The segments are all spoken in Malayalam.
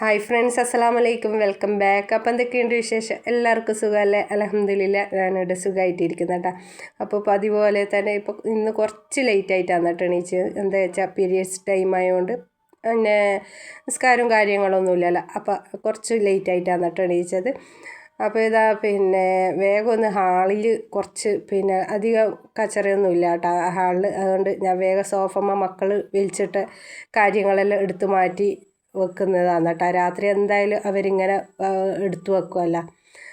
ഹായ് ഫ്രണ്ട്സ് അസ്സലാം വലൈക്കും വെൽക്കം ബാക്ക് അപ്പം എന്തൊക്കെയുണ്ട് വിശേഷം? എല്ലാവർക്കും സുഖമല്ലേ? അലഹമ്മദില്ല ഞാനിവിടെ സുഖമായിട്ടിരിക്കുന്ന കേട്ടോ. അപ്പോൾ പതിപോലെ തന്നെ ഇപ്പോൾ ഇന്ന് കുറച്ച് ലേറ്റ് ആയിട്ടാണ് കേട്ടോ എണീച്ച്. എന്താ വെച്ചാൽ പീരിയഡ്സ് ടൈം ആയതുകൊണ്ട് പിന്നെ നിസ്കാരവും കാര്യങ്ങളൊന്നും ഇല്ലല്ലോ അപ്പോൾ കുറച്ച് ലേറ്റ് ആയിട്ടാണ് കേട്ടോ എണീച്ചത്. അപ്പോൾ ഇതാ പിന്നെ വേഗം ഒന്ന് ഹാളിൽ കുറച്ച് പിന്നെ അധികം കച്ചറയൊന്നും ഇല്ല കേട്ടോ ഹാളിൽ അതുകൊണ്ട് ഞാൻ വേഗം സോഫമ്മ മക്കൾ വിളിച്ചിട്ട് കാര്യങ്ങളെല്ലാം എടുത്തു മാറ്റി വെക്കുന്നതാണ് കേട്ടോ രാത്രി എന്തായാലും അവരിങ്ങനെ എടുത്തു വെക്കുമല്ല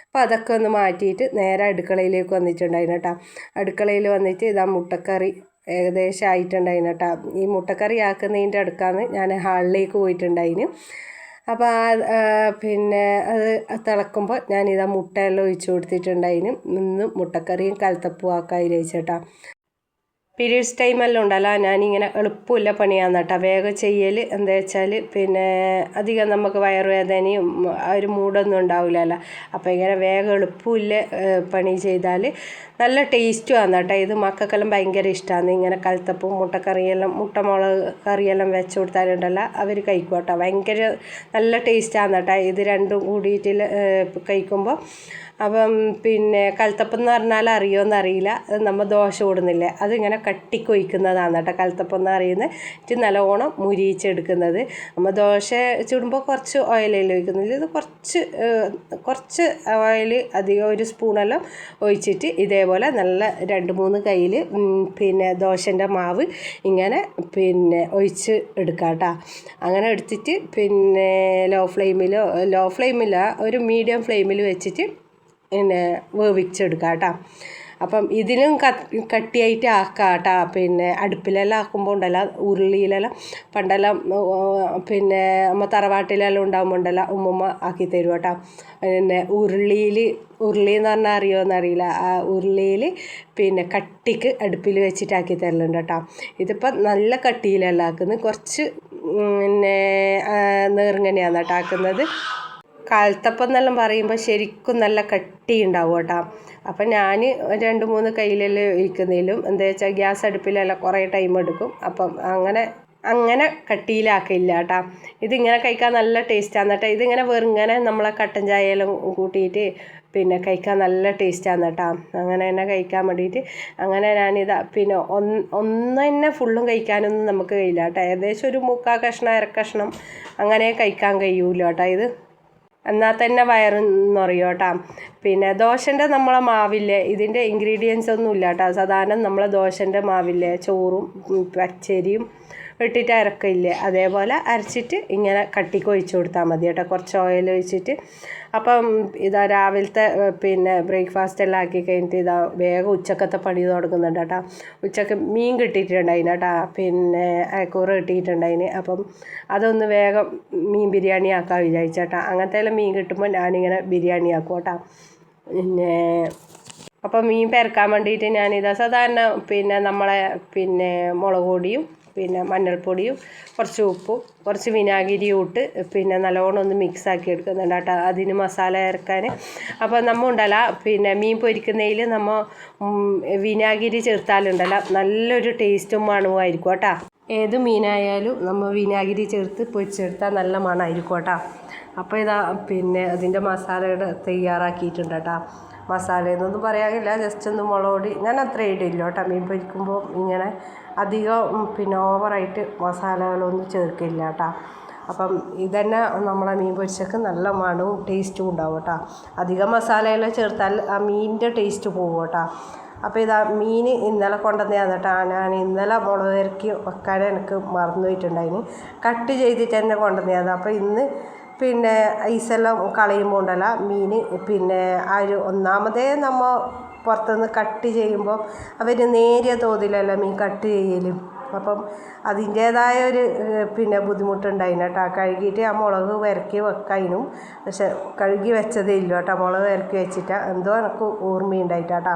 അപ്പോൾ അതൊക്കെ ഒന്ന് മാറ്റിയിട്ട് നേരെ അടുക്കളയിലേക്ക് വന്നിട്ടുണ്ടായിരുന്നു കേട്ടോ. അടുക്കളയിൽ വന്നിട്ട് ഇതാ മുട്ടക്കറി ഏകദേശം ആയിട്ടുണ്ടായിരുന്നു കേട്ടോ. ഈ മുട്ടക്കറി ആക്കുന്നതിന്റെ അടുക്കാന്ന് ഞാൻ ഹാളിലേക്ക് പോയിട്ടുണ്ടായിന് അപ്പോൾ പിന്നെ അത് തിളക്കുമ്പോൾ ഞാനിതാ മുട്ടയെല്ലാം ഒഴിച്ചു കൊടുത്തിട്ടുണ്ടായിന് ഇന്ന് മുട്ടക്കറിയും കലത്തപ്പൂ വിചാരിച്ചേട്ടാ പീരീഡ്സ് ടൈമെല്ലാം ഉണ്ടല്ലോ ഞാനിങ്ങനെ എളുപ്പമില്ല പണിയാന്ന് കേട്ടോ. വേഗം ചെയ്യൽ എന്താ വെച്ചാൽ പിന്നെ അധികം നമുക്ക് വയറുവേദനയും ആ ഒരു മൂടൊന്നും ഉണ്ടാവില്ലല്ലോ. അപ്പോൾ ഇങ്ങനെ വേഗം എളുപ്പമില്ല പണി ചെയ്താൽ നല്ല ടേസ്റ്റും ആണ് കേട്ടോ. ഇത് മക്കൾക്കെല്ലാം ഭയങ്കര ഇഷ്ടമാണ് ഇങ്ങനെ കലത്തപ്പും മുട്ടക്കറിയെല്ലാം മുട്ടമുളക് കറിയെല്ലാം വെച്ച് കൊടുത്താലുണ്ടല്ലോ അവർ കഴിക്കും കേട്ടോ. ഭയങ്കര നല്ല ടേസ്റ്റാണ് കേട്ടോ. ഇത് രണ്ടും കൂടിയിട്ട് കഴിക്കുമ്പോൾ അപ്പം പിന്നെ കൽത്തപ്പം എന്ന് പറഞ്ഞാൽ അറിയുമെന്ന് അറിയില്ല. നമ്മൾ ദോശ ഓടുന്നില്ലേ അതിങ്ങനെ കട്ടിക്കൊഴിക്കുന്നതാണ് കേട്ടോ കൽത്തപ്പം എന്ന് അറിയുന്നത് ഇത് നല്ലോണം മുരിയിച്ചെടുക്കുന്നത്. നമ്മൾ ദോശ ചുടുമ്പോൾ കുറച്ച് ഓയിലല്ലേ ഒഴിക്കുന്നില്ല ഇത് കുറച്ച് കുറച്ച് ഓയിൽ അധികം ഒരു സ്പൂണെല്ലാം ഒഴിച്ചിട്ട് ഇതേപോലെ നല്ല രണ്ട് മൂന്ന് കയ്യിൽ പിന്നെ ദോശന്റെ മാവ് ഇങ്ങനെ പിന്നെ ഒഴിച്ച് എടുക്കാം കേട്ടോ അങ്ങനെ എടുത്തിട്ട് പിന്നെ ലോ ഫ്ലെയിമിലോ ലോ ഫ്ലെയിമില്ല ഒരു മീഡിയം ഫ്ലെയിമിൽ വെച്ചിട്ട് പിന്നെ വേവിച്ചെടുക്കാം കേട്ടോ അപ്പം ഇതിലും കട്ടിയായിട്ട് ആക്കാം കേട്ടോ പിന്നെ അടുപ്പിലെല്ലാം ആക്കുമ്പോൾ ഉണ്ടല്ലോ ഉരുളിയിലെല്ലാം പണ്ടെല്ലാം പിന്നെ നമ്മ തറവാട്ടിലെല്ലാം ഉണ്ടാകുമ്പോൾ ഉണ്ടല്ലോ ഉമ്മമ്മ ആക്കി തരും കേട്ടോ പിന്നെ ഉരുളിയിൽ ഉരുളി എന്ന് പറഞ്ഞാൽ അറിയുമോ അറിയില്ല. ആ ഉരുളിയിൽ പിന്നെ കട്ടിക്ക് അടുപ്പിൽ വെച്ചിട്ടാക്കി തരലുണ്ട് കേട്ടോ ഇതിപ്പം നല്ല കട്ടിയിലല്ല ആക്കുന്നത്. കുറച്ച് പിന്നെ നേർങ്ങനെയാണ് കേട്ടോ ആക്കുന്നത്. കാലത്തപ്പം എന്നെല്ലാം പറയുമ്പോൾ ശരിക്കും നല്ല കട്ടി ഉണ്ടാവും കേട്ടോ. അപ്പം ഞാൻ രണ്ട് മൂന്ന് കയ്യിലെല്ലാം ഒഴിക്കുന്നതിലും എന്താ വെച്ചാൽ ഗ്യാസ് അടുപ്പിലെല്ലാം കുറേ ടൈം എടുക്കും. അപ്പം അങ്ങനെ അങ്ങനെ കട്ടിയിലാക്കില്ല കേട്ടോ. ഇതിങ്ങനെ കഴിക്കാൻ നല്ല ടേസ്റ്റാണ് കേട്ടോ. ഇതിങ്ങനെ വെറുങ്ങനെ നമ്മളെ കട്ടൻ ചായയെല്ലാം കൂട്ടിയിട്ട് പിന്നെ കഴിക്കാൻ നല്ല ടേസ്റ്റാണ് കേട്ടോ. അങ്ങനെ തന്നെ കഴിക്കാൻ വേണ്ടിയിട്ട് അങ്ങനെ ഞാനിതാ പിന്നെ ഒന്ന് ഒന്ന് തന്നെ ഫുള്ളും കഴിക്കാനൊന്നും നമുക്ക് കഴിയില്ല കേട്ടോ. ഏകദേശം ഒരു മുക്കാൽ കഷ്ണം അര കഷ്ണം അങ്ങനെ കഴിക്കാൻ കഴിയൂല കേട്ടോ ഇത്. എന്നാൽ തന്നെ വയറ് നിറയും കേട്ടോ. പിന്നെ ദോശന്റെ നമ്മളെ മാവില്ലേ ഇതിന്റെ ഇൻഗ്രീഡിയൻസ് ഒന്നും ഇല്ല കേട്ടോ. സാധാരണ നമ്മളെ ദോശന്റെ മാവില്ലേ ചോറും പച്ചരിയും ഇട്ടിട്ട് അരക്കില്ലേ? അതേപോലെ അരച്ചിട്ട് ഇങ്ങനെ കട്ടിക്ക് ഒഴിച്ചു കൊടുത്താൽ മതി കേട്ടോ. കുറച്ച് ഓയിൽ ഒഴിച്ചിട്ട്. അപ്പം ഇതാ രാവിലത്തെ പിന്നെ ബ്രേക്ക്ഫാസ്റ്റ് എല്ലാം ആക്കി കഴിഞ്ഞിട്ട് ഇതാ വേഗം ഉച്ചക്കത്തെ പണി തുടങ്ങുന്നുണ്ട് കേട്ടോ. ഉച്ചയ്ക്ക് മീൻ കിട്ടിയിട്ടുണ്ടായിന് കേട്ടോ. പിന്നെ അയക്കൂറ കിട്ടിയിട്ടുണ്ടായിന്. അപ്പം അതൊന്ന് വേഗം മീൻ ബിരിയാണി ആക്കാൻ വിചാരിച്ചേട്ടാ അങ്ങനത്തെ മീൻ കിട്ടുമ്പോൾ ഞാനിങ്ങനെ ബിരിയാണി ആക്കും കേട്ടോ. പിന്നെ അപ്പം മീൻ പെരക്കാൻ വേണ്ടിയിട്ട് ഞാനിതാ സാധാരണ പിന്നെ നമ്മളെ പിന്നെ മുളക് പൊടിയും പിന്നെ മഞ്ഞൾപ്പൊടിയും കുറച്ച് ഉപ്പും കുറച്ച് വിനാഗിരിയും ഇട്ട് പിന്നെ നല്ലോണം ഒന്ന് മിക്സ് ആക്കി എടുക്കുന്നുണ്ട് കേട്ടോ. അതിന് മസാല ചേർക്കാൻ അപ്പോൾ നമ്മൾ ഉണ്ടല്ല പിന്നെ മീൻ പൊരിക്കുന്നതിൽ നമ്മൾ വിനാഗിരി ചേർത്താലുണ്ടല്ല നല്ലൊരു ടേസ്റ്റും മണവുമായിരിക്കും കേട്ടോ. ഏത് മീനായാലും നമ്മൾ വിനാഗിരി ചേർത്ത് പൊരിച്ചെടുത്താൽ നല്ല മണമായിരിക്കും കേട്ടോ. അപ്പോൾ ഇതാ പിന്നെ അതിന്റെ മസാലയുടെ തയ്യാറാക്കിയിട്ടുണ്ട് കേട്ടോ മസാല എന്നൊന്നും പറയാനില്ല ജസ്റ്റ് ഒന്ന് മുളക് പൊടി ഞാൻ അത്ര ഇടില്ല കേട്ടോ മീൻ പൊരിക്കുമ്പോൾ ഇങ്ങനെ അധികം പിന്നെ ഓവറായിട്ട് മസാലകളൊന്നും ചേർക്കില്ല കേട്ടോ അപ്പം ഇതന്നെ നമ്മളെ മീൻ പൊരിച്ചക്ക് നല്ല മണവും ടേസ്റ്റും ഉണ്ടാവും കേട്ടോ അധികം മസാലയെല്ലാം ചേർത്താൽ ആ മീനിന്റെ ടേസ്റ്റ് പോകും കേട്ടോ അപ്പോൾ ഇതാ മീൻ ഇന്നലെ കൊണ്ടുവന്നതാണ് കേട്ടോ ഞാൻ ഇന്നലെ മുളക് ഇറക്കി വെക്കാൻ എനിക്ക് മറന്നു പോയിട്ടുണ്ടായിന് കട്ട് ചെയ്തിട്ട് തന്നെ കൊണ്ടുവന്നതാണ്. അപ്പോൾ ഇന്ന് പിന്നെ ഐസെല്ലാം കളയുമ്പോൾ ഉണ്ടല്ലോ മീൻ പിന്നെ ആ ഒരു ഒന്നാമതേ നമ്മൾ പുറത്തുനിന്ന് കട്ട് ചെയ്യുമ്പോൾ അവർ നേരിയ തോതിലല്ല മീൻ കട്ട് ചെയ്യലും. അപ്പം അതിന്റേതായ ഒരു പിന്നെ ബുദ്ധിമുട്ടുണ്ടായിന് കേട്ടോ. കഴുകിയിട്ട് ആ മുളക് വരക്കി വെക്കാനും പക്ഷെ കഴുകി വെച്ചതേ ഇല്ല കേട്ടോ. മുളക് വരക്കി വെച്ചിട്ട് എന്തോ എനിക്ക് ഓർമ്മയുണ്ടായിട്ടാട്ടോ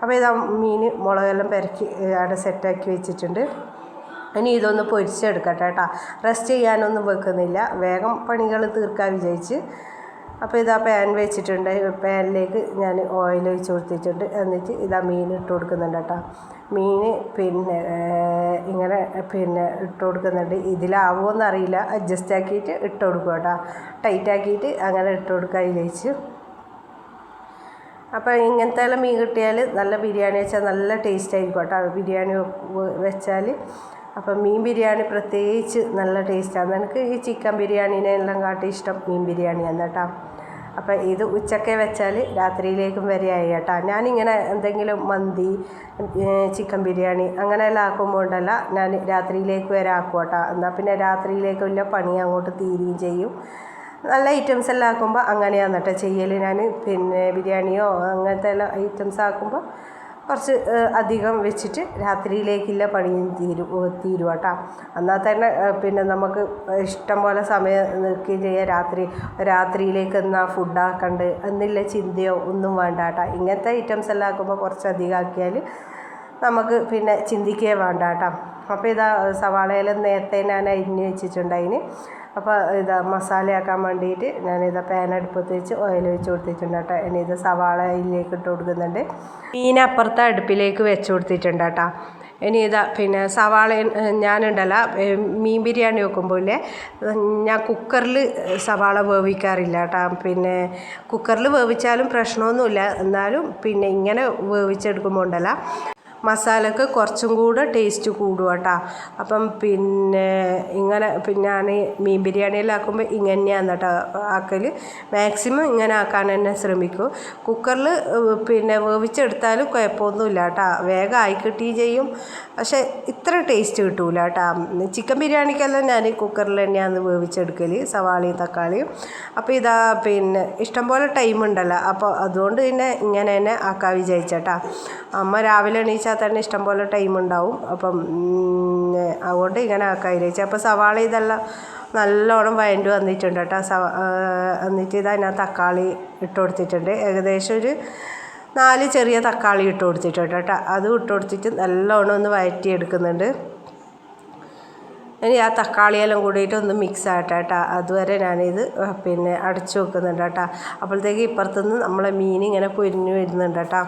അപ്പോൾ ഇതാ മീൻ മുളകെല്ലാം പെരക്കി അവിടെ സെറ്റാക്കി വെച്ചിട്ടുണ്ട്. ഇനി ഇതൊന്ന് പൊരിച്ചെടുക്കട്ടെ കേട്ടോ. റെസ്റ്റ് ചെയ്യാനൊന്നും വെക്കുന്നില്ല. വേഗം പണികൾ തീർക്കാൻ വിചാരിച്ച്. അപ്പോൾ ഇതാ പാൻ വെച്ചിട്ടുണ്ട്. പാനിലേക്ക് ഞാൻ ഓയിൽ ഒഴിച്ച് കൊടുത്തിട്ടുണ്ട്. എന്നിട്ട് ഇതാ മീൻ ഇട്ട് കൊടുക്കുന്നുണ്ട് കേട്ടോ. മീൻ പിന്നെ ഇങ്ങനെ പിന്നെ ഇട്ട് കൊടുക്കുന്നുണ്ട്. ഇതിലാവുമോയെന്ന് അറിയില്ല. അഡ്ജസ്റ്റ് ആക്കിയിട്ട് ഇട്ട് കൊടുക്കുക കേട്ടോ. ടൈറ്റ് ആക്കിയിട്ട് അങ്ങനെ ഇട്ട് കൊടുക്കുക അതിലേക്ക് അപ്പോൾ ഇങ്ങനത്തെ മീൻ കിട്ടിയാൽ നല്ല ബിരിയാണി വെച്ചാൽ നല്ല ടേസ്റ്റ് ആയിരിക്കും കേട്ടോ. ബിരിയാണി വെച്ചാൽ അപ്പം മീൻ ബിരിയാണി പ്രത്യേകിച്ച് നല്ല ടേസ്റ്റാണ്. എനിക്ക് ഈ ചിക്കൻ ബിരിയാണീനെ എല്ലാം കാട്ടി ഇഷ്ടം മീൻ ബിരിയാണിയാണ് കേട്ടോ. അപ്പം ഇത് ഉച്ചക്കെ വെച്ചാൽ രാത്രിയിലേക്കും വരെയായി കേട്ടോ. ഞാനിങ്ങനെ എന്തെങ്കിലും മന്തി ചിക്കൻ ബിരിയാണി അങ്ങനെയെല്ലാം ആക്കുമ്പോൾ ഉണ്ടല്ല ഞാൻ രാത്രിയിലേക്ക് വരെ ആക്കും കേട്ടോ. എന്നാൽ പിന്നെ രാത്രിയിലേക്ക് വല്ല പണി അങ്ങോട്ട് തീരുകയും ചെയ്യും. നല്ല ഐറ്റംസ് എല്ലാം ആക്കുമ്പോൾ അങ്ങനെയാണ് കേട്ടോ ചെയ്യൽ ഞാൻ. പിന്നെ ബിരിയാണിയോ അങ്ങനത്തെ എല്ലാം ഐറ്റംസ് ആക്കുമ്പോൾ കുറച്ച് അധികം വെച്ചിട്ട് രാത്രിയിലേക്കില്ല പണിയും തീരും തീരും കേട്ടോ എന്നാൽ തന്നെ പിന്നെ നമുക്ക് ഇഷ്ടം പോലെ സമയം നിൽക്കുകയും ചെയ്യാം രാത്രി രാത്രിയിലേക്ക് എന്നാ ഫുഡാക്കണ്ട് എന്നുള്ള ചിന്തയോ ഒന്നും വേണ്ട കേട്ടോ ഇങ്ങനത്തെ ഐറ്റംസ് എല്ലാം ആക്കുമ്പോൾ കുറച്ച് അധികം ആക്കിയാൽ നമുക്ക് പിന്നെ ചിന്തിക്കുകയേ വേണ്ട കേട്ടോ അപ്പോൾ ഇതാ സവാളയിൽ നേരത്തെ ഞാൻ അരിഞ്ഞ് വെച്ചിട്ടുണ്ടായിന്. അപ്പോൾ ഇതാ മസാലയാക്കാൻ വേണ്ടിയിട്ട് ഞാനിതാ പാൻ അടുപ്പത്ത് വെച്ച് ഓയിൽ വെച്ച് കൊടുത്തിട്ടുണ്ട് കേട്ടോ. ഇനി ഇത് സവാള അതിലേക്ക് ഇട്ട് കൊടുക്കുന്നുണ്ട്. മീൻ അപ്പുറത്തെ അടുപ്പിലേക്ക് വെച്ച് കൊടുത്തിട്ടുണ്ട് കേട്ടോ. ഇനി ഇതാ പിന്നെ സവാള ഞാനുണ്ടല്ല മീൻ ബിരിയാണി വെക്കുമ്പോൾ ഞാൻ കുക്കറിൽ സവാള വേവിക്കാറില്ല കേട്ടോ. പിന്നെ കുക്കറിൽ വേവിച്ചാലും പ്രശ്നമൊന്നുമില്ല. എന്നാലും പിന്നെ ഇങ്ങനെ വേവിച്ചെടുക്കുമ്പോൾ ഉണ്ടല്ല മസാലക്ക് കുറച്ചും കൂടെ ടേസ്റ്റ് കൂടും കേട്ടോ. അപ്പം പിന്നെ ഇങ്ങനെ പിന്നെ ഞാൻ മീൻ ബിരിയാണിയിലാക്കുമ്പോൾ ഇങ്ങനെയാണ് കേട്ടോ ആക്കൽ മാക്സിമം ഇങ്ങനെ ആക്കാൻ തന്നെ ശ്രമിക്കും. കുക്കറിൽ പിന്നെ വേവിച്ചെടുത്താലും കുഴപ്പമൊന്നുമില്ല കേട്ടോ. വേഗം ആയി കിട്ടുകയും ചെയ്യും. പക്ഷേ ഇത്ര ടേസ്റ്റ് കിട്ടൂല കേട്ടോ. ചിക്കൻ ബിരിയാണിക്കെല്ലാം ഞാൻ കുക്കറിൽ തന്നെയാണ് വേവിച്ചെടുക്കൽ സവാളയും തക്കാളിയും. അപ്പോൾ ഇതാ പിന്നെ ഇഷ്ടംപോലെ ടൈം ഉണ്ടല്ലോ. അപ്പോൾ അതുകൊണ്ട് പിന്നെ ഇങ്ങനെ തന്നെ ആക്കാൻ വിചാരിച്ചേട്ടാ. അമ്മ രാവിലെ എണീച്ചാൽ തന്നെ ഇഷ്ടംപോലെ ടൈം ഉണ്ടാവും. അപ്പം അതുകൊണ്ട് ഇങ്ങനെ ആക്കാൻ വിചാരിച്ചു. അപ്പോൾ സവാള ഇതെല്ലാം നല്ലോണം വയണ്ട് വന്നിട്ടുണ്ട് കേട്ടോ. സവ എന്നിട്ട് ഇത് അതിനകത്ത് തക്കാളി ഇട്ട് കൊടുത്തിട്ടുണ്ട്. ഏകദേശം ഒരു നാല് ചെറിയ തക്കാളി ഇട്ട് കൊടുത്തിട്ടുണ്ട് കേട്ടോ. അതും ഇട്ട് കൊടുത്തിട്ട് നല്ലോണം ഒന്ന് വഴറ്റിയെടുക്കുന്നുണ്ട് ഇനി ആ തക്കാളിയെല്ലാം കൂടിയിട്ട് ഒന്ന് മിക്സ് ആകട്ടെ കേട്ടോ. അതുവരെ ഞാനിത് പിന്നെ അടച്ചു വെക്കുന്നുണ്ട് കേട്ടോ. അപ്പോഴത്തേക്ക് ഇപ്പുറത്തുനിന്ന് നമ്മളെ മീൻ ഇങ്ങനെ പൊരിഞ്ഞു വരുന്നുണ്ട് കേട്ടോ.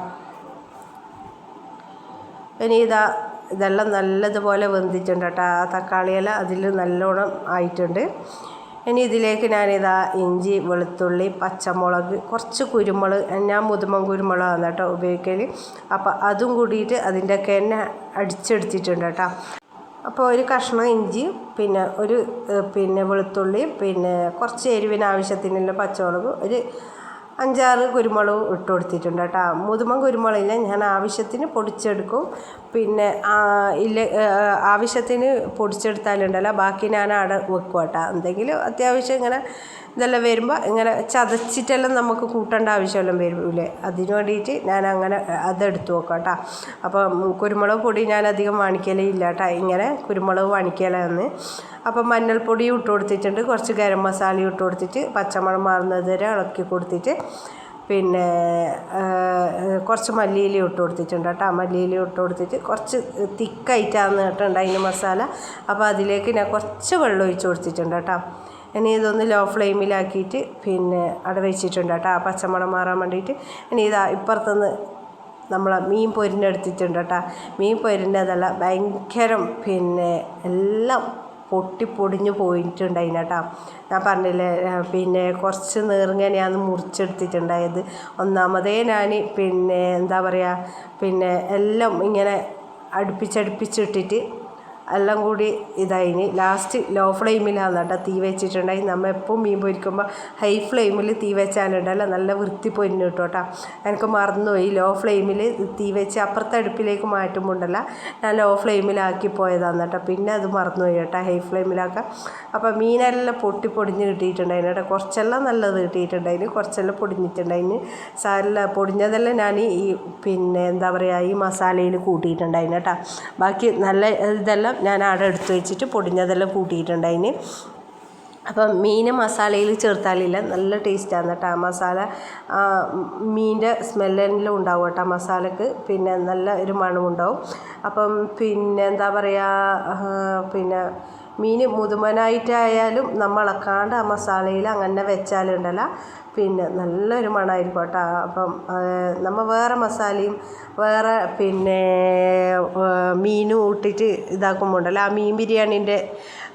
ഇനി ഇതാ ഇതെല്ലാം നല്ലതുപോലെ വെന്തിട്ടുണ്ട് കേട്ടോ ആ തക്കാളിയെല്ലാം അതിൽ നല്ലോണം ആയിട്ടുണ്ട്. ഇനി ഇതിലേക്ക് ഞാനിതാ ഇഞ്ചി വെളുത്തുള്ളി പച്ചമുളക് കുറച്ച് കുരുമുളക് ഞാൻ മുതുമൻ കുരുമുളകാണ് കേട്ടോ ഉപയോഗിക്കൽ അപ്പോൾ അതും കൂടിയിട്ട് അതിന്റെയൊക്കെ തന്നെ അടിച്ചെടുത്തിട്ടുണ്ട് കേട്ടോ അപ്പോൾ ഒരു കഷ്ണം ഇഞ്ചി പിന്നെ ഒരു പിന്നെ വെളുത്തുള്ളി പിന്നെ കുറച്ച് എരിവിന് ആവശ്യത്തിനുള്ള പച്ചമുളക് ഒരു അഞ്ചാറ് കുരുമുളക് ഇട്ട് കൊടുത്തിട്ടുണ്ട് കേട്ടോ. മുതുമൻ കുരുമുളകില്ല? ഞാൻ ആവശ്യത്തിന് പൊടിച്ചെടുക്കും. പിന്നെ ഇല്ല ആവശ്യത്തിന് പൊടിച്ചെടുത്താലുണ്ടല്ലോ. ബാക്കി ഞാൻ അവിടെ വെക്കും കേട്ടോ. എന്തെങ്കിലും അത്യാവശ്യം ഇങ്ങനെ ഇതെല്ലാം വരുമ്പോൾ ഇങ്ങനെ ചതച്ചിട്ടെല്ലാം നമുക്ക് കൂട്ടേണ്ട ആവശ്യമെല്ലാം വരില്ലേ അതിന് വേണ്ടിയിട്ട് ഞാൻ അങ്ങനെ അതെടുത്ത് നോക്കാം കേട്ടോ അപ്പം കുരുമുളക് പൊടി ഞാൻ അധികം വാണിക്കലേ ഇല്ല കേട്ടോ ഇങ്ങനെ കുരുമുളക് വാണിക്കലാന്ന്. അപ്പം മഞ്ഞൾപ്പൊടി ഇട്ട് കൊടുത്തിട്ടുണ്ട്. കുറച്ച് ഗരം മസാലയും ഇട്ട് കൊടുത്തിട്ട് പച്ചമണം മാറുന്നത് വരെ ഇളക്കി കൊടുത്തിട്ട് പിന്നെ കുറച്ച് മല്ലിയില ഇട്ട് കൊടുത്തിട്ടുണ്ട് കേട്ടോ മല്ലിയില ഇട്ട് കൊടുത്തിട്ട് കുറച്ച് തിക്കായിട്ടാണ് കേട്ടോ അതിന് മസാല. അപ്പോൾ അതിലേക്ക് ഞാൻ കുറച്ച് വെള്ളം ഒഴിച്ച് കൊടുത്തിട്ടുണ്ട് കേട്ടോ ഇനി ഇതൊന്ന് ലോ ഫ്ലെയിമിലാക്കിയിട്ട് പിന്നെ അവിടെ വെച്ചിട്ടുണ്ട് കേട്ടോ. ആ പച്ചമണം മാറാൻ വേണ്ടിയിട്ട്. ഇനി ഇതാ ഇപ്പുറത്തുനിന്ന് നമ്മൾ മീൻ പൊരിന്റെ എടുത്തിട്ടുണ്ട് കേട്ടോ. മീൻ പൊരിന്റെതല്ല ഭയങ്കരം പിന്നെ എല്ലാം പൊട്ടി പൊടിഞ്ഞു പോയിട്ടുണ്ടായിന് കേട്ടോ. ഞാൻ പറഞ്ഞില്ലേ പിന്നെ കുറച്ച് നേർങ്ങനെയാണ് മുറിച്ചെടുത്തിട്ടുണ്ടായത്. ഒന്നാമതേ ഞാൻ പിന്നെ എന്താ പറയുക പിന്നെ എല്ലാം ഇങ്ങനെ അടുപ്പിച്ചടുപ്പിച്ചിട്ടിട്ട് എല്ലാം കൂടി ഇതായിന്. ലാസ്റ്റ് ലോ ഫ്ലെയിമിലാണ് കേട്ടോ തീ വെച്ചിട്ടുണ്ടായി. നമ്മൾ എപ്പോൾ മീൻ പൊരിക്കുമ്പോൾ ഹൈ ഫ്ലെയിമിൽ തീ വെച്ചാലുണ്ടല്ലോ. നല്ല വൃത്തി പൊരിഞ്ഞു കിട്ടും കേട്ടോ. എനിക്ക് മറന്നുപോയി. ലോ ഫ്ലെയിമിൽ തീ വെച്ച് അപ്പുറത്തെ അടുപ്പിലേക്ക് മാറ്റുമ്പോൾ ഉണ്ടല്ലോ. ഞാൻ ലോ ഫ്ലെയിമിലാക്കി പോയതാണ് കേട്ടോ. പിന്നെ അത് മറന്നുപോയി കേട്ടോ. ഹൈ ഫ്ലെയിമിലാക്കാം അപ്പോൾ മീനെല്ലാം പൊട്ടി പൊടിഞ്ഞ് കിട്ടിയിട്ടുണ്ടായിന് കേട്ടോ. കുറച്ചെല്ലാം നല്ലത് കിട്ടിയിട്ടുണ്ടായിന്. കുറച്ചെല്ലാം പൊടിഞ്ഞിട്ടുണ്ടായിന്. സാരില്ല പൊടിഞ്ഞതെല്ലാം ഞാൻ ഈ പിന്നെ എന്താ പറയുക ഈ മസാലയിൽ കൂട്ടിയിട്ടുണ്ടായിന് കേട്ടോ. ബാക്കി നല്ല ഇതെല്ലാം ഞാൻ അവിടെ എടുത്ത് വെച്ചിട്ട് പൊടിഞ്ഞതെല്ലാം കൂട്ടിയിട്ടുണ്ട് അതിന് അപ്പം മീൻ മസാലയിൽ ചേർത്താലില്ല. നല്ല ടേസ്റ്റാണ് കേട്ടോ ആ മസാല. ആ മീനിന്റെ സ്മെല്ലെല്ലാം ഉണ്ടാവും കേട്ടോ മസാലക്ക്. പിന്നെ നല്ല ഒരു മണമുണ്ടാവും. അപ്പം പിന്നെ എന്താ പറയുക പിന്നെ മീൻ മുതുമനായിട്ടായാലും നമ്മൾ അളക്കാണ്ട് ആ മസാലയിൽ അങ്ങനെ വെച്ചാലുണ്ടല്ല. പിന്നെ നല്ലൊരു മണമായിരിക്കും കേട്ടോ. അപ്പം നമ്മൾ വേറെ മസാലയും വേറെ പിന്നെ മീനും ഇട്ടിട്ട് ഇതാക്കുമ്പോൾ ഉണ്ടല്ലോ ആ മീൻ ബിരിയാണീന്റെ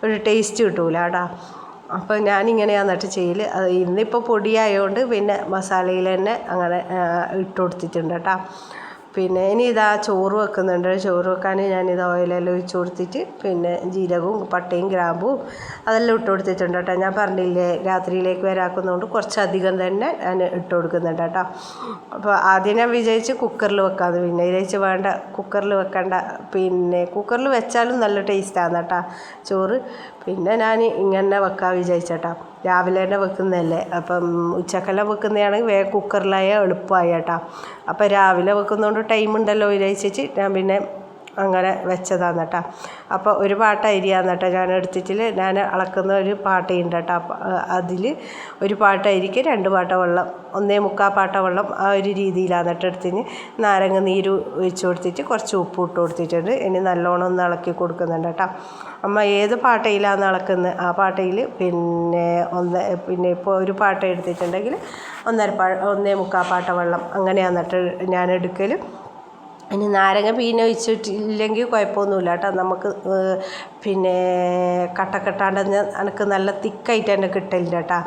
ഒരു ടേസ്റ്റ് കിട്ടൂല കേട്ടോ. അപ്പം ഞാനിങ്ങനെയാണ് നട്ട് ചെയ്യൽ അത് ഇന്നിപ്പോൾ പൊടിയായതുകൊണ്ട് പിന്നെ മസാലയിൽ തന്നെ അങ്ങനെ ഇട്ട് കൊടുത്തിട്ടുണ്ട് കേട്ടോ. പിന്നെ ഇനി ഇതാ ചോറ് വെക്കുന്നുണ്ട്. ചോറ് വെക്കാൻ ഞാനിത് ഓയിലെല്ലാം ഒഴിച്ച് കൊടുത്തിട്ട് പിന്നെ ജീരകവും പട്ടയും ഗ്രാമ്പും അതെല്ലാം ഇട്ട് കൊടുത്തിട്ടുണ്ട് കേട്ടോ. ഞാൻ പറഞ്ഞില്ലേ രാത്രിയിലേക്ക് വരാക്കുന്നതുകൊണ്ട് കുറച്ചധികം തന്നെ ഞാൻ ഇട്ട് കൊടുക്കുന്നുണ്ട് കേട്ടോ. അപ്പോൾ ആദ്യം ഞാൻ വിചാരിച്ച് കുക്കറിൽ വെക്കാമെന്ന് പിന്നെ വിചാരിച്ച് വേണ്ട കുക്കറിൽ വെക്കണ്ട. പിന്നെ കുക്കറിൽ വെച്ചാലും നല്ല ടേസ്റ്റാണ് കേട്ടോ. ചോറ് പിന്നെ ഞാൻ ഇങ്ങനെ വെക്കാൻ വിചാരിച്ചേട്ടാ. രാവിലെ തന്നെ വെക്കുന്നതല്ലേ? അപ്പം ഉച്ചക്കെല്ലാം വെക്കുന്നതാണെങ്കിൽ വേഗം കുക്കറിലായ എളുപ്പമായി കേട്ടോ. അപ്പം രാവിലെ വെക്കുന്നതുകൊണ്ട് ടൈം ഉണ്ടല്ലോ വിചാരിച്ചിട്ട് ഞാൻ പിന്നെ അങ്ങനെ വെച്ചതാണ് കേട്ടോ. അപ്പോൾ ഒരു പാട്ട അരിയാന്ന് കേട്ടോ ഞാൻ എടുത്തിട്ട് ഞാൻ അളക്കുന്ന ഒരു പാട്ടയുണ്ട് കേട്ടോ. അതിൽ ഒരു പാട്ട അരിക്ക് രണ്ട് പാട്ട വെള്ളം ഒന്നേ മുക്കാൽ പാട്ട വെള്ളം ആ ഒരു രീതിയിലാണ് കേട്ടോ എടുത്തിന്. നാരങ്ങ നീര് ഒഴിച്ച് കൊടുത്തിട്ട് കുറച്ച് ഉപ്പ് ഇട്ട് കൊടുത്തിട്ടുണ്ട്. ഇനി നല്ലോണം ഒന്ന് ഇളക്കി കൊടുക്കുന്നുണ്ട് കേട്ടോ. അമ്മ ഏത് പാട്ടയിലാണ് നടക്കുന്നത് ആ പാട്ടയിൽ പിന്നെ ഒന്ന് പിന്നെ ഇപ്പോൾ ഒരു പാട്ട എടുത്തിട്ടുണ്ടെങ്കിൽ ഒന്നര പാ ഒന്നേ മുക്കാൽ പാട്ട വെള്ളം അങ്ങനെയാണ് എന്നിട്ട് ഞാൻ എടുക്കൽ ഇനി നാരങ്ങ പിന്നെ ഒഴിച്ചിട്ടില്ലെങ്കിൽ കുഴപ്പമൊന്നുമില്ല കേട്ടോ. നമുക്ക് പിന്നെ കട്ട കെട്ടാണ്ട് എനിക്ക് നല്ല തിക്കായിട്ട് തന്നെ കിട്ടലില്ല കേട്ടോ.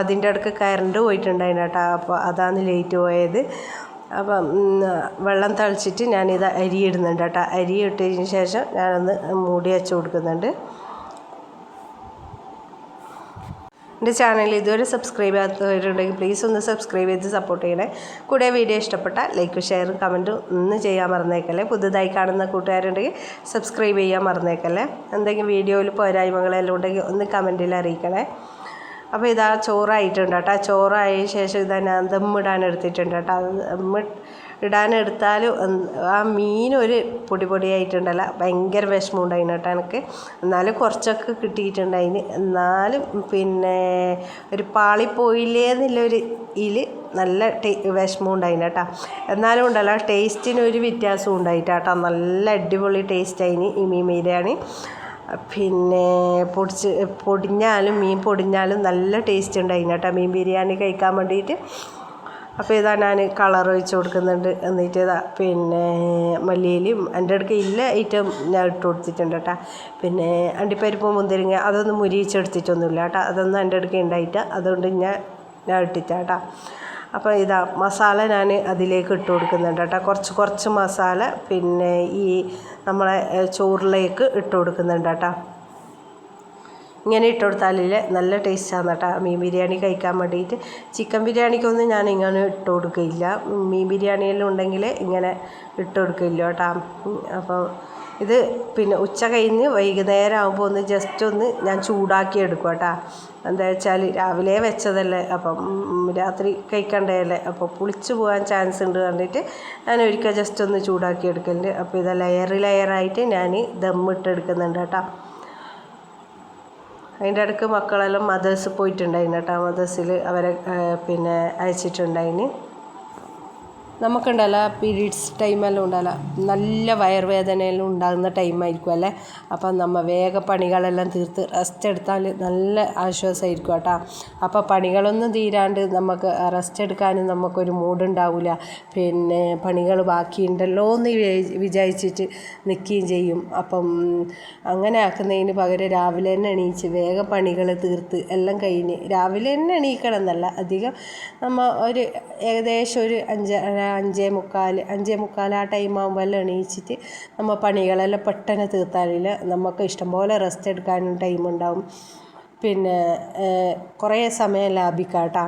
അതിന്റെ ഇടയ്ക്ക് കറണ്ട് പോയിട്ടുണ്ടായിരുന്നു കേട്ടോ. അപ്പോൾ അതാണ് ലേറ്റ് പോയത്. അപ്പം വെള്ളം തളിച്ചിട്ട് ഞാനിത് അരി ഇടുന്നുണ്ട് കേട്ടോ. അരി ഇട്ടതിന് ശേഷം ഞാനൊന്ന് മൂടി വെച്ച് കൊടുക്കുന്നുണ്ട്. എന്റെ ചാനൽ ഇതുവരെ സബ്സ്ക്രൈബ് ചെയ്യാത്തവരുണ്ടെങ്കിൽ പ്ലീസ് ഒന്ന് സബ്സ്ക്രൈബ് ചെയ്ത് സപ്പോർട്ട് ചെയ്യണേ. കൂടെ വീഡിയോ ഇഷ്ടപ്പെട്ടാൽ ലൈക്ക് ഷെയറും കമന്റും ഒന്ന് ചെയ്യാൻ മറന്നേക്കല്ലേ. പുതുതായി കാണുന്ന കൂട്ടുകാരുണ്ടെങ്കിൽ സബ്സ്ക്രൈബ് ചെയ്യാൻ മറന്നേക്കല്ലേ. എന്തെങ്കിലും വീഡിയോയിൽ പോരായ്മകളെല്ലാം ഉണ്ടെങ്കിൽ ഒന്ന് കമന്റിൽ അറിയിക്കണേ. അപ്പോൾ ഇതാ ചോറായിട്ടുണ്ട് കേട്ടോ. ചോറായ ശേഷം ഇതാ ഞാൻ ദമ്മിടാൻ എടുത്തിട്ടുണ്ട് കേട്ടോ ദമ്മ് എടുത്താലും ആ മീനൊരു പൊടി പൊടിയായിട്ടുണ്ടല്ല ഭയങ്കര വിഷമമുണ്ടായിന് കേട്ടോ എനിക്ക്. എന്നാലും കുറച്ചൊക്കെ കിട്ടിയിട്ടുണ്ടായിന്. എന്നാലും പിന്നെ ഒരു പാളിപ്പോയില്ലേ എന്നുള്ളൊരു ഇതിൽ നല്ല ടേ വിഷമം ഉണ്ടായിന് കേട്ടോ. എന്നാലും ഉണ്ടല്ലോ ടേസ്റ്റിന് ഒരു ഉണ്ടായിട്ട് കേട്ടോ നല്ല അടിപൊളി ടേസ്റ്റ് ആയിന് ഈ മീൻ ബിരിയാണി. പിന്നെ പൊടിച്ച് പൊടിഞ്ഞാലും മീൻ പൊടിഞ്ഞാലും നല്ല ടേസ്റ്റ് ഉണ്ട് കേട്ടോ മീൻ ബിരിയാണി കഴിക്കാൻ വേണ്ടിയിട്ട് അപ്പോൾ ഇതാ ഞാൻ കളർ ഒഴിച്ച് കൊടുക്കുന്നുണ്ട്. എന്നിട്ട് ഇതാ പിന്നെ മല്ലിയിലും എന്റെ അടുക്ക ഇല്ല ഐറ്റം ഞാൻ ഇട്ട് കൊടുത്തിട്ടുണ്ട് കേട്ടോ പിന്നെ അണ്ടിപ്പരിപ്പ് മുന്തിരിങ്ങ അതൊന്നും മുരിയിച്ചെടുത്തിട്ടൊന്നുമില്ല കേട്ടോ അതൊന്നും എന്റെ അടുക്ക ഉണ്ടായിട്ട് അതുകൊണ്ട് ഞാൻ ഞാൻ ഇട്ടിട്ടാ അപ്പോൾ ഇതാ മസാല ഞാൻ അതിലേക്ക് ഇട്ട് കൊടുക്കുന്നുണ്ട് കേട്ടോ. കുറച്ച് കുറച്ച് മസാല പിന്നെ ഈ നമ്മളെ ചോറിലേക്ക് ഇട്ട് കൊടുക്കുന്നുണ്ട് കേട്ടോ. ഇങ്ങനെ ഇട്ട് കൊടുത്താലേ നല്ല ടേസ്റ്റാണ് കേട്ടോ. മീൻ ബിരിയാണി കഴിക്കാൻ വേണ്ടിയിട്ട്. ചിക്കൻ ബിരിയാണിക്കൊന്നും ഞാൻ ഇങ്ങനെ ഇട്ട് കൊടുക്കില്ല. മീൻ ബിരിയാണിയെല്ലാം ഉണ്ടെങ്കിൽ ഇങ്ങനെ ഇട്ട് കൊടുക്കില്ല കേട്ടോ. അപ്പോൾ ഇത് പിന്നെ ഉച്ച കഴിഞ്ഞ് വൈകുന്നേരം ആകുമ്പോൾ ഒന്ന് ജസ്റ്റ് ഒന്ന് ഞാൻ ചൂടാക്കി എടുക്കും കേട്ടോ എന്താ വെച്ചാൽ രാവിലെ വെച്ചതല്ലേ അപ്പം രാത്രി കഴിക്കണ്ടതല്ലേ അപ്പോൾ പുളിച്ച് പോകാൻ ചാൻസ് ഉണ്ട് കണ്ടിട്ട് ഞാൻ ഒരിക്കൽ ജസ്റ്റ് ഒന്ന് ചൂടാക്കി എടുക്കലുണ്ട്. അപ്പോൾ ഇത് ലെയർ ലെയറായിട്ട് ഞാൻ ദമ്മിട്ട് എടുക്കുന്നുണ്ട് കേട്ടോ. അതിന്റെ ഇടയ്ക്ക് മക്കളെല്ലാം മദേഴ്സ് പോയിട്ടുണ്ടായിരുന്നു കേട്ടോ മദേഴ്സിൽ അവരെ പിന്നെ അയച്ചിട്ടുണ്ടായിന്. നമുക്കുണ്ടല്ലോ പീരീഡ്സ് ടൈമെല്ലാം ഉണ്ടല്ലോ. നല്ല വയറുവേദനയെല്ലാം ഉണ്ടാകുന്ന ടൈമായിരിക്കും അല്ലേ? അപ്പം നമ്മൾ വേഗ പണികളെല്ലാം തീർത്ത് റെസ്റ്റ് എടുത്താൽ നല്ല ആശ്വാസമായിരിക്കും കേട്ടോ. അപ്പോൾ പണികളൊന്നും തീരാണ്ട് നമുക്ക് റെസ്റ്റ് എടുക്കാനും നമുക്കൊരു മൂഡുണ്ടാവില്ല പിന്നെ പണികൾ ബാക്കിയുണ്ടല്ലോ എന്ന് വിചാരിച്ചിട്ട് നിൽക്കുകയും ചെയ്യും. അപ്പം അങ്ങനെ ആക്കുന്നതിന് പകരം രാവിലെ തന്നെ എണീച്ച് വേഗം പണികൾ തീർത്ത് എല്ലാം കഴിഞ്ഞ് രാവിലെ തന്നെ എണീക്കണം എന്നല്ല. അധികം നമ്മൾ ഒരു ഏകദേശം ഒരു അഞ്ച് അഞ്ചേ മുക്കാൽ അഞ്ചേ മുക്കാൽ ആ ടൈം ആകുമ്പോൾ എണീച്ചിട്ട് നമ്മൾ പണികളെല്ലാം പെട്ടെന്ന് തീർത്താലില്ല. നമുക്ക് ഇഷ്ടംപോലെ റെസ്റ്റ് എടുക്കാനും ടൈം ഉണ്ടാവും. പിന്നെ കുറേ സമയം ലാഭിക്കാം കേട്ടോ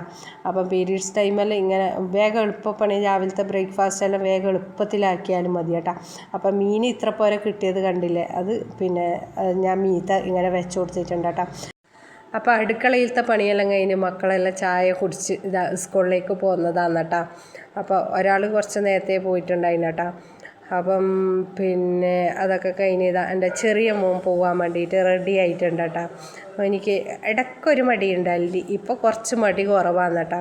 അപ്പം പീരീഡ്സ് ടൈമെല്ലാം ഇങ്ങനെ വേഗം എളുപ്പപ്പണി രാവിലത്തെ ബ്രേക്ക്ഫാസ്റ്റ് എല്ലാം വേഗം എളുപ്പത്തിലാക്കിയാലും മതി കേട്ടോ അപ്പം മീൻ ഇത്ര പോരെ കിട്ടിയത് കണ്ടില്ലേ? അത് പിന്നെ ഞാൻ മീത്ത ഇങ്ങനെ വെച്ച് കൊടുത്തിട്ടുണ്ട് കേട്ടോ അപ്പോൾ അടുക്കളയിലത്തെ പണിയെല്ലാം കഴിഞ്ഞ് മക്കളെല്ലാം ചായ കുടിച്ച് ഇതാ സ്കൂളിലേക്ക് പോകുന്നതാണ് കേട്ടോ. അപ്പോൾ ഒരാൾ കുറച്ച് നേരത്തെ പോയിട്ടുണ്ടായിരുന്നു കേട്ടോ. അപ്പം പിന്നെ അതൊക്കെ കഴിഞ്ഞ് ഇതാ എന്റെ ചെറിയ മോൻ പോകാൻ വേണ്ടിയിട്ട് റെഡി ആയിട്ടുണ്ട് കേട്ടോ. എനിക്ക് ഇടയ്ക്കൊരു മടി ഉണ്ടായില്ല ഇപ്പോൾ കുറച്ച് മടി കുറവാണ് കേട്ടോ.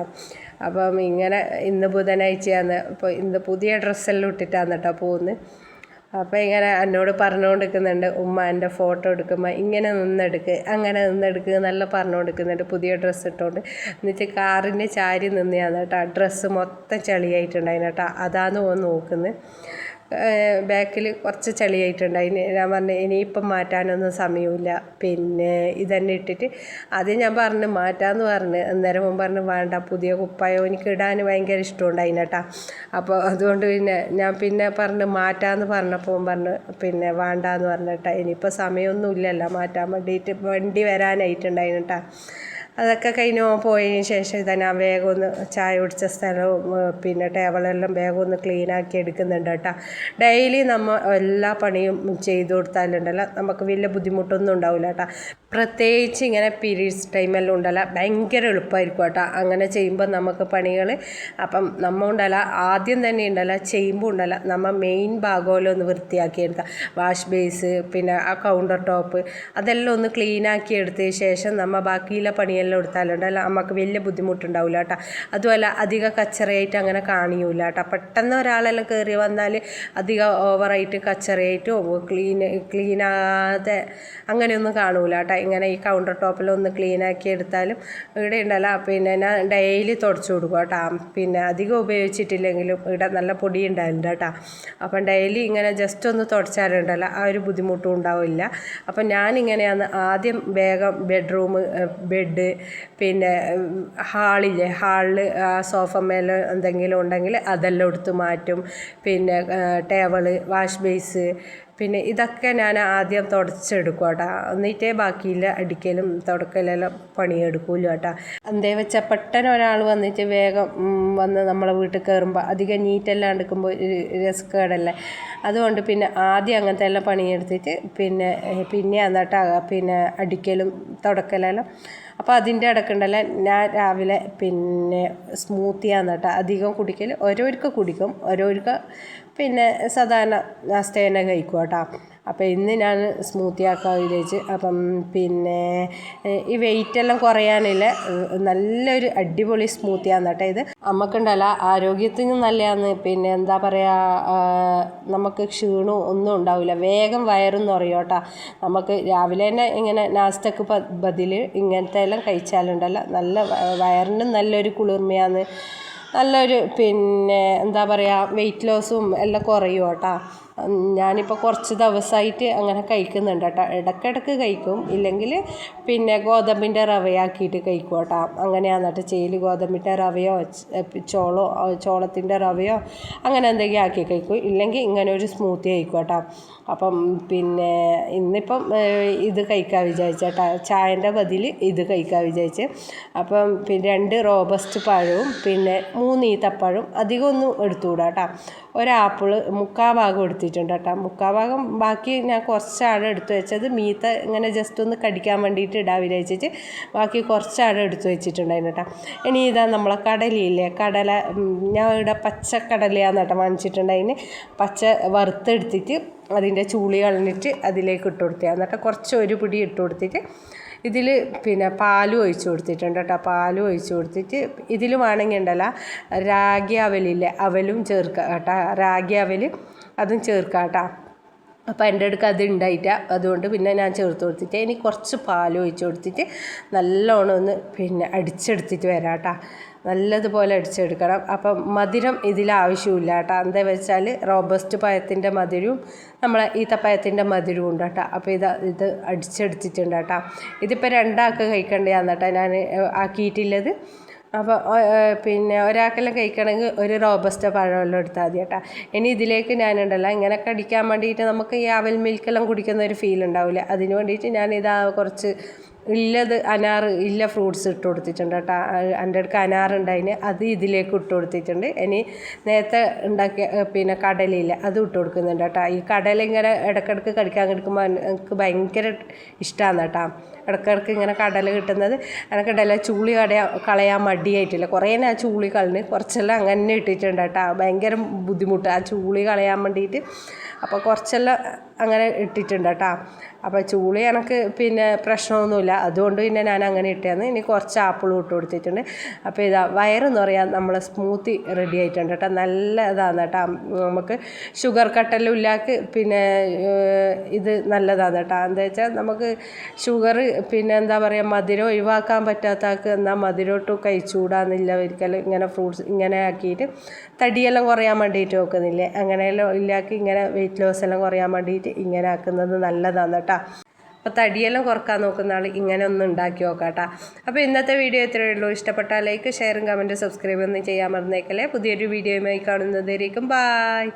അപ്പം ഇങ്ങനെ ഇന്ന് ബുധനാഴ്ചയാണ്. അപ്പോൾ ഇന്ന് പുതിയ ഡ്രസ്സെല്ലാം ഇട്ടിട്ടാണ് കേട്ടോ പോകുന്നത്. അപ്പോൾ ഇങ്ങനെ എന്നോട് പറഞ്ഞുകൊണ്ടിരിക്കുന്നുണ്ട് ഉമ്മ എന്റെ ഫോട്ടോ എടുക്കുമ്പോൾ ഇങ്ങനെ നിന്നെടുക്ക് അങ്ങനെ നിന്നെടുക്ക് നല്ല പറഞ്ഞുകൊണ്ടിരിക്കുന്നുണ്ട് പുതിയ ഡ്രസ്സ് ഇട്ടുകൊണ്ട് എന്നിട്ട് കാറിന്റെ ചാരി നിന്നെയാണ് കേട്ടോ ഡ്രസ്സ് മൊത്തം ചെളിയായിട്ടുണ്ടായിരുന്നു കേട്ടോ അതാണ് ഓൻ നോക്കുന്നത് ബാക്കിൽ കുറച്ച് ചെളിയായിട്ടുണ്ട്. അതിന് ഞാൻ പറഞ്ഞു ഇനിയിപ്പം മാറ്റാനൊന്നും സമയമില്ല പിന്നെ ഇതന്നെ ഇട്ടിട്ട് അത് ഞാൻ പറഞ്ഞു മാറ്റാമെന്ന് പറഞ്ഞു അന്നേരം മുമ്പ് പറഞ്ഞു വേണ്ട പുതിയ കുപ്പായം എനിക്ക് ഇടാൻ ഭയങ്കര ഇഷ്ടമുണ്ടായിന് കേട്ടോ അപ്പോൾ അതുകൊണ്ട് പിന്നെ ഞാൻ പിന്നെ പറഞ്ഞു മാറ്റാമെന്ന് പറഞ്ഞപ്പോൾ പറഞ്ഞു പിന്നെ വേണ്ടാന്ന് പറഞ്ഞിട്ടാ ഇനിയിപ്പോൾ സമയമൊന്നും ഇല്ലല്ലോ മാറ്റാൻ വേണ്ടിയിട്ട് വണ്ടി വരാനായിട്ടുണ്ട് കേട്ടോ അതൊക്കെ കഴിഞ്ഞ് പോയതിന് ശേഷം ഇതാ വേഗം ഒന്ന് ചായ കുടിച്ച സ്ഥലവും പിന്നെ ടേബിളെല്ലാം വേഗം ഒന്ന് ക്ലീനാക്കി എടുക്കുന്നുണ്ട് കേട്ടോ. ഡെയിലി നമ്മൾ എല്ലാ പണിയും ചെയ്തു കൊടുത്താലുണ്ടല്ലോ. നമുക്ക് വലിയ ബുദ്ധിമുട്ടൊന്നും ഉണ്ടാവില്ല കേട്ടോ. പ്രത്യേകിച്ച് ഇങ്ങനെ പീരീഡ്സ് ടൈമെല്ലാം ഉണ്ടല്ല. ഭയങ്കര എളുപ്പമായിരിക്കും കേട്ടോ. അങ്ങനെ ചെയ്യുമ്പോൾ നമുക്ക് പണികൾ അപ്പം നമ്മൾ ഉണ്ടല്ല. ആദ്യം തന്നെ ഉണ്ടല്ല. ചെയ്യുമ്പോൾ ഉണ്ടല്ല. നമ്മൾ മെയിൻ ഭാഗമെല്ലാം ഒന്ന് വൃത്തിയാക്കി എടുക്കുക വാഷ് ബേസ് പിന്നെ ആ കൗണ്ടർ ടോപ്പ് അതെല്ലാം ഒന്ന് ക്ലീനാക്കി എടുത്തതിന് ശേഷം നമ്മൾ ബാക്കിയുള്ള പണിയെല്ലാം എടുത്താലുണ്ടല്ല നമുക്ക് വലിയ ബുദ്ധിമുട്ടുണ്ടാവില്ല കേട്ടോ. അതുമല്ല അധികം കച്ചറയായിട്ട് അങ്ങനെ കാണിയൂല കേട്ടോ. പെട്ടെന്ന് ഒരാളെല്ലാം കയറി വന്നാൽ അധികം ഓവറായിട്ട് കച്ചറയായിട്ടോ ക്ലീൻ ക്ലീനാതെ അങ്ങനെയൊന്നും കാണൂല കേട്ടോ. ഇങ്ങനെ ഈ കൗണ്ടർ ടോപ്പിലൊന്ന് ക്ലീൻ ആക്കി എടുത്താലും ഇവിടെ ഉണ്ടല്ലോ പിന്നെ ഞാൻ ഡെയിലി തുടച്ചു കൊടുക്കും കേട്ടോ. പിന്നെ അധികം ഉപയോഗിച്ചിട്ടില്ലെങ്കിലും ഇവിടെ നല്ല പൊടി ഉണ്ടായിട്ടുണ്ട് കേട്ടോ. അപ്പം ഡെയിലി ഇങ്ങനെ ജസ്റ്റ് ഒന്ന് തുടച്ചാലുണ്ടല്ലോ ആ ഒരു ബുദ്ധിമുട്ടും ഉണ്ടാവില്ല. അപ്പം ഞാനിങ്ങനെയാണ് ആദ്യം വേഗം ബെഡ്റൂം ബെഡ് പിന്നെ ഹാളില്ലേ ഹാളിൽ മേലെ എന്തെങ്കിലും ഉണ്ടെങ്കിൽ അതെല്ലാം എടുത്ത് മാറ്റും. പിന്നെ ടേബിൾ വാഷ് ബേസ് പിന്നെ ഇതൊക്കെ ഞാൻ ആദ്യം തുടച്ചെടുക്കും കേട്ടോ. എന്നിട്ടേ ബാക്കിയില്ല അടിക്കലും തുടക്കലെല്ലാം പണിയെടുക്കൂല കേട്ടോ. എന്തേ വെച്ചാൽ പെട്ടെന്ന് ഒരാൾ വന്നിട്ട് വേഗം വന്ന് നമ്മളെ വീട്ടിൽ കയറുമ്പോൾ അധികം നീറ്റെല്ലാം എടുക്കുമ്പോൾ രസക്കേടല്ലേ അതുകൊണ്ട് പിന്നെ ആദ്യം അങ്ങനത്തെ എല്ലാം പണിയെടുത്തിട്ട് പിന്നെ പിന്നെ എന്നിട്ട് പിന്നെ അടിക്കലും തുടക്കലെല്ലാം അപ്പോൾ അതിന്റെ ഇടക്കുണ്ടല്ലോ ഞാൻ രാവിലെ പിന്നെ സ്മൂത്തിയാണ് കേട്ടോ അധികം കുടിക്കൽ ഓരോരുക്ക് കുടിക്കും ഓരോരുക്ക് പിന്നെ സാധാരണ നാസ്തേനെ കഴിക്കും കേട്ടോ അപ്പോൾ ഇന്ന് ഞാൻ സ്മൂത്തി ആക്കാൻ വിചാരിച്ച് അപ്പം പിന്നെ ഈ വെയിറ്റ് എല്ലാം കുറയാനില്ല. നല്ലൊരു അടിപൊളി സ്മൂത്തിയാണ് കേട്ടോ ഇത്. നമുക്കുണ്ടല്ല ആരോഗ്യത്തിന് നല്ലതാണ് പിന്നെ എന്താ പറയുക നമുക്ക് ക്ഷീണവും ഒന്നും ഉണ്ടാവില്ല. വേഗം വയറും നിറയും നമുക്ക് രാവിലെ തന്നെ ഇങ്ങനെ നാസ്തക്ക് ബതിൽ ഇങ്ങനത്തെ എല്ലാം കഴിച്ചാലുണ്ടല്ലോ. നല്ല വയറിനും നല്ലൊരു കുളിർമയാണ് നല്ലൊരു പിന്നെ എന്താ പറയുക വെയിറ്റ് ലോസും എല്ലാം കുറയും കേട്ടോ. ഞാനിപ്പോൾ കുറച്ച് ദിവസമായിട്ട് അങ്ങനെ കഴിക്കുന്നുണ്ട് കേട്ടോ. ഇടയ്ക്കിടയ്ക്ക് കഴിക്കും. ഇല്ലെങ്കിൽ പിന്നെ ഗോതമ്പിന്റെ റവയാക്കിയിട്ട് കഴിക്കും കേട്ടോ. അങ്ങനെയാണ് കേട്ടോ ചെയ്യൽ ഗോതമ്പിന്റെ റവയോ ചോളോ ചോളത്തിന്റെ റവയോ അങ്ങനെ എന്തെങ്കിലും ആക്കി കഴിക്കും. ഇല്ലെങ്കിൽ ഇങ്ങനെ ഒരു സ്മൂത്തി കഴിക്കും കേട്ടോ. അപ്പം പിന്നെ ഇന്നിപ്പം ഇത് കഴിക്കാൻ വിചാരിച്ചേട്ടാ ചായന്റെ ബതിൽ ഇത് കഴിക്കാൻ വിചാരിച്ച്. അപ്പം പിന്നെ രണ്ട് റോബസ്റ്റ് പഴവും പിന്നെ മൂന്ന് ഈത്തപ്പഴവും അധികമൊന്നും എടുത്തുകൂടാ കേട്ടോ. ഒരാപ്പിൾ മുക്കാൽ ഭാഗം എടുത്തിട്ടുണ്ട് കേട്ടോ. മുക്കാൽ ഭാഗം ബാക്കി ഞാൻ കുറച്ചാഴം എടുത്തു വെച്ചത്. മീത്ത ഇങ്ങനെ ജസ്റ്റ് ഒന്ന് കടിക്കാൻ വേണ്ടിയിട്ട് ഇടാൻ വിചാരിച്ചിട്ട് ബാക്കി കുറച്ചാഴം എടുത്തു വെച്ചിട്ടുണ്ടായിരുന്നു കേട്ടോ. ഇനി ഇതാ നമ്മളെ കടലയില്ലേ? കടല ഞാൻ ഇവിടെ പച്ച കടലയാണ് കേട്ടോ വാങ്ങിച്ചിട്ടുണ്ടായിന് പച്ച വറുത്തെടുത്തിട്ട് അതിന്റെ ചൂളി കളഞ്ഞിട്ട് അതിലേക്ക് ഇട്ട് കൊടുത്തു എന്നിട്ട് കുറച്ച് ഒരു പിടി ഇട്ട് കൊടുത്തിട്ട് ഇതിൽ പിന്നെ പാലും ഒഴിച്ച് കൊടുത്തിട്ടുണ്ട് കേട്ടോ. പാലും ഒഴിച്ച് കൊടുത്തിട്ട് ഇതിലും വേണമെങ്കിൽ ഉണ്ടല്ല. രാഗി അവലില്ലേ? അവലും ചേർക്കുക കേട്ടോ. രാഗി അവൽ അതും ചേർക്കാം കേട്ടോ അപ്പോൾ എന്റെ അടുക്ക് അത് ഉണ്ടായിട്ട. അതുകൊണ്ട് പിന്നെ ഞാൻ ചേർത്ത് കൊടുത്തിട്ട് ഇനി കുറച്ച് പാൽ ഒഴിച്ച് കൊടുത്തിട്ട് നല്ലോണം ഒന്ന് പിന്നെ അടിച്ചെടുത്തിട്ട് വരാം കേട്ടോ നല്ലതുപോലെ അടിച്ചെടുക്കണം. അപ്പം മധുരം ഇതിൽ ആവശ്യമില്ല കേട്ടോ എന്താ വെച്ചാൽ റോബസ്റ്റ് പഴത്തിന്റെ മധുരവും നമ്മളെ ഈത്തപ്പഴത്തിന്റെ മധുരവും ഉണ്ട് കേട്ടോ അപ്പോൾ ഇത് ഇത് അടിച്ചെടുത്തിട്ടുണ്ട് കേട്ടോ ഇതിപ്പോൾ രണ്ടാൾക്ക് കഴിക്കേണ്ടതാണ് കേട്ടോ ഞാൻ ആക്കിയിട്ടുള്ളത്. അപ്പോൾ പിന്നെ ഒരാൾക്കെല്ലാം കഴിക്കണമെങ്കിൽ ഒരു റോബസ്റ്റ പഴമെല്ലാം എടുത്താൽ മതി കേട്ടോ. ഇനി ഇതിലേക്ക് ഞാനുണ്ടല്ലോ ഇങ്ങനെ കടിക്കാൻ വേണ്ടിയിട്ട് നമുക്ക് ഈ അവൽ മിൽക്കെല്ലാം കുടിക്കുന്ന ഒരു ഫീൽ ഉണ്ടാവില്ല അതിന് വേണ്ടിയിട്ട് ഞാനിതാ കുറച്ച് ഇല്ലത് അനാർ ഇല്ല ഫ്രൂട്ട്സ് ഇട്ട് കൊടുത്തിട്ടുണ്ട് കേട്ടോ. എന്റെ അടുക്ക് അനാറുണ്ടായിന് അത് ഇതിലേക്ക് ഇട്ട് കൊടുത്തിട്ടുണ്ട്. ഇനി നേരത്തെ ഉണ്ടാക്കിയ പിന്നെ കടലയില്ല അത് ഇട്ട് കൊടുക്കുന്നുണ്ട് കേട്ടോ. ഈ കടല ഇങ്ങനെ ഇടക്കിടക്ക് കടിക്കാൻ കിടക്കുമ്പോൾ എനിക്ക് ഭയങ്കര ഇഷ്ടമാണ് കേട്ടോ. ഇടക്കിടക്ക് ഇങ്ങനെ കടല കിട്ടുന്നത്. എനിക്കിടയില്ല ചൂളി കടയാ കളയാൻ മടിയായിട്ടില്ല. കുറേ ആ ചൂളി കളഞ്ഞ് കുറച്ചെല്ലാം അങ്ങനെ ഇട്ടിട്ടുണ്ട് കേട്ടോ. ഭയങ്കര ബുദ്ധിമുട്ട് ആ ചൂളി കളയാൻ വേണ്ടിയിട്ട്. അപ്പോൾ കുറച്ചെല്ലാം അങ്ങനെ ഇട്ടിട്ടുണ്ട് കേട്ടോ. അപ്പോൾ ചൂളി എനിക്ക് പിന്നെ പ്രശ്നമൊന്നുമില്ല. അതുകൊണ്ട് പിന്നെ ഞാൻ അങ്ങനെ ഇട്ടതാണ് ഇനി കുറച്ച് ആപ്പിളും ഇട്ട് കൊടുത്തിട്ടുണ്ട്. അപ്പോൾ ഇതാ വയറെന്ന് പറയാൻ നമ്മളെ സ്മൂത്തി റെഡി ആയിട്ടുണ്ട് കേട്ടോ. നല്ല ഇതാണ് കേട്ടോ. നമുക്ക് ഷുഗർ കട്ടെല്ലാം ഇല്ലാക്ക് പിന്നെ ഇത് നല്ലതാണ് കേട്ടോ. എന്താ വെച്ചാൽ നമുക്ക് ഷുഗർ പിന്നെ എന്താ പറയുക മധുരം ഒഴിവാക്കാൻ പറ്റാത്തവർക്ക് എന്നാൽ മധുരം ഇട്ട് കഴിച്ചുകൂടാന്നില്ല ഒരിക്കലും ഇങ്ങനെ ഫ്രൂട്ട്സ് ഇങ്ങനെ ആക്കിയിട്ട് തടിയെല്ലാം കുറയാൻ വേണ്ടിയിട്ട് നോക്കുന്നില്ലേ അങ്ങനെയെല്ലാം ഇല്ലാക്കി ഇങ്ങനെ വെയിറ്റ് ലോസ് എല്ലാം കുറയാൻ വേണ്ടിയിട്ട് ഇങ്ങനെ ആക്കുന്നത് നല്ലതാണ് കേട്ടോ. അപ്പോൾ തടിയെല്ലാം കുറയ്ക്കാൻ നോക്കുന്ന ആൾ ഇങ്ങനെ ഒന്ന് ഉണ്ടാക്കി നോക്കാം കേട്ടോ അപ്പോൾ ഇന്നത്തെ വീഡിയോ ഇത്രയേ ഉള്ളൂ. ഇഷ്ടപ്പെട്ടാൽ ലൈക്ക് ഷെയറും കമന്റ് സബ്സ്ക്രൈബ് ഒന്നും ചെയ്യാൻ മറന്നേക്കല്ലേ. പുതിയൊരു വീഡിയോയുമായി കാണുന്നതായിരിക്കും ബായ്